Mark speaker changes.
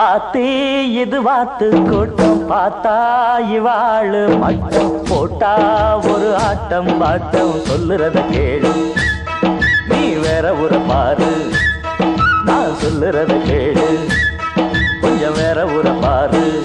Speaker 1: ஆத்தி இது வாத்து கூட்டம் பார்த்தா இவாளு மட்டும் போட்டா ஒரு ஆட்டம் பாட்டம் சொல்லுறத கேளு. நீ வேற ஒரு பாரு நான் சொல்லுறத கேளு. கொஞ்சம் வேற ஒரு பாரு.